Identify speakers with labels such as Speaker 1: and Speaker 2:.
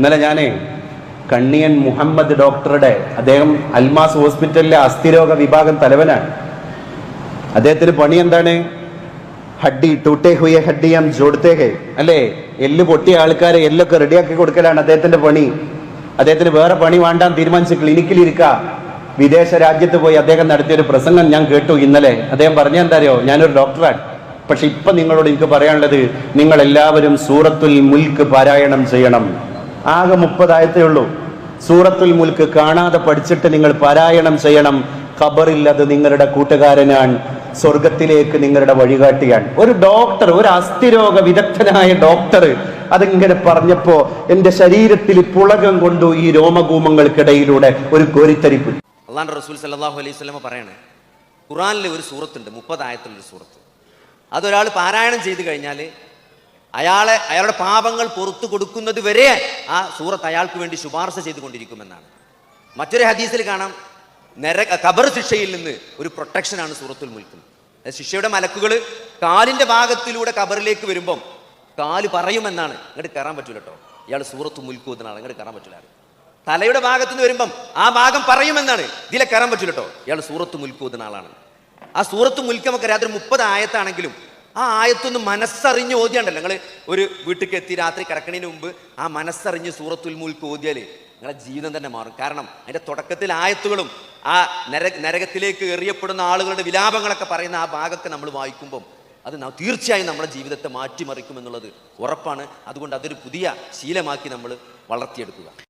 Speaker 1: ഇന്നലെ ഞാൻ കണ്ണിയൻ മുഹമ്മദ് ഡോക്ടറുടെ അദ്ദേഹം അൽമാസ് ഹോസ്പിറ്റലിലെ അസ്ഥിരോഗ വിഭാഗം തലവനാണ്. അദ്ദേഹത്തിന് പണി എന്താണ്? ഹഡ്ഡി ടൂട്ടേ ഹുയ ഹഡ്ഡി ഹം ജോഡ്തേ ഹേ. അല്ലേ? എല്ല് പൊട്ടിയ ആൾക്കാരെ എല്ലൊക്കെ റെഡിയാക്കി കൊടുക്കലാണ് അദ്ദേഹത്തിന്റെ പണി. അദ്ദേഹത്തിന് വേറെ പണി വേണ്ടാൻ തീരുമാനിച്ച് ക്ലിനിക്കിൽ ഇരിക്ക. വിദേശ രാജ്യത്ത് പോയി അദ്ദേഹം നടത്തിയ ഒരു പ്രസംഗം ഞാൻ കേട്ടു ഇന്നലെ. അദ്ദേഹം പറഞ്ഞ എന്താറിയോ ഞാനൊരു ഡോക്ടറാണ്. പക്ഷെ ഇപ്പൊ നിങ്ങളോട് എനിക്ക് പറയാനുള്ളത് നിങ്ങൾ എല്ലാവരും സൂറത്തുൽ മുൽക്ക് പാരായണം ചെയ്യണം. ആകെ മുപ്പതായത്തേ ഉള്ളൂ. സൂറത്തുൽ മുൽക്ക് കാണാതെ പഠിച്ചിട്ട് നിങ്ങൾ പാരായണം ചെയ്യണം. ഖബറിൽ അത് നിങ്ങളുടെ കൂട്ടുകാരനാണ്. സ്വർഗത്തിലേക്ക് നിങ്ങളുടെ വഴികാട്ടിയാണ്. ഒരു ഡോക്ടർ ഒരു അസ്ഥിരോഗ വിദഗ്ധനായ ഡോക്ടർ അതിങ്ങനെ പറഞ്ഞപ്പോ എന്റെ ശരീരത്തിൽ പുളകം കൊണ്ടു ഈ രോമകൂമങ്ങൾക്കിടയിലൂടെ ഒരു കോരിത്തരിപ്പ്.
Speaker 2: അള്ളാഹ് റസൂൽ സല്ലാഹു അലൈഹി സ്വലമ പറയാണ് ഖുറാനിൽ ഒരു സൂറത്തുണ്ട് മുപ്പതായത്തിലൊരു സൂറത്ത്. അതൊരാൾ പാരായണം ചെയ്തു കഴിഞ്ഞാൽ അയാളെ അയാളുടെ പാപങ്ങൾ പുറത്തു കൊടുക്കുന്നത് വരെ ആ സൂറത്ത് അയാൾക്ക് വേണ്ടി ശുപാർശ ചെയ്തുകൊണ്ടിരിക്കുമെന്നാണ്. മറ്റൊരു ഹദീസിൽ കാണാം നര കബർ ശിക്ഷയിൽ നിന്ന് ഒരു പ്രൊട്ടക്ഷനാണ് സൂറത്തുൽ മുൽക്കും. ശിക്ഷയുടെ മലക്കുകൾ കാലിന്റെ ഭാഗത്തിലൂടെ ഖബറിലേക്ക് വരുമ്പം കാൽ പറയുമെന്നാണ്. ഇങ്ങോട്ട് കയറാൻ പറ്റൂല കേട്ടോ ഇയാൾ സൂറത്ത് മുൽക്കൂന്നാണ് ഇങ്ങോട്ട് കയറാൻ പറ്റൂല തലയുടെ ഭാഗത്ത് നിന്ന് വരുമ്പം ആ ഭാഗം പറയുമെന്നാണ്. ഇതിലെ കയറാൻ പറ്റൂല കേട്ടോ ഇയാൾ സൂറത്ത് മുൽക്കൂതുന്ന ആളാണ്. ആ സൂറത്ത് മുൽക്ക് രാത്രി മുപ്പത് ആയത്താണെങ്കിലും ആ ആയത്തൊന്ന് മനസ്സറിഞ്ഞ് ഓതിയാണ്ടല്ലോ. നിങ്ങൾ ഒരു വീട്ടിലേക്ക് എത്തി രാത്രി കിടക്കണതിന് മുമ്പ് ആ മനസ്സറിഞ്ഞ് സൂറത്തുൽ മുൽക്ക് ഓതിയാൽ നിങ്ങളുടെ ജീവിതം തന്നെ മാറും. കാരണം അതിന്റെ തുടക്കത്തിൽ ആയത്തുകളും ആ നര നരകത്തിലേക്ക് എറിയപ്പെടുന്ന ആളുകളുടെ വിലാപങ്ങളൊക്കെ പറയുന്ന ആ ഭാഗമൊക്കെ നമ്മൾ വായിക്കുമ്പം അത് തീർച്ചയായും നമ്മുടെ ജീവിതത്തെ മാറ്റിമറിക്കുമെന്നുള്ളത് ഉറപ്പാണ്. അതുകൊണ്ട് അതൊരു പുതിയ ശീലമാക്കി നമ്മൾ വളർത്തിയെടുക്കുക.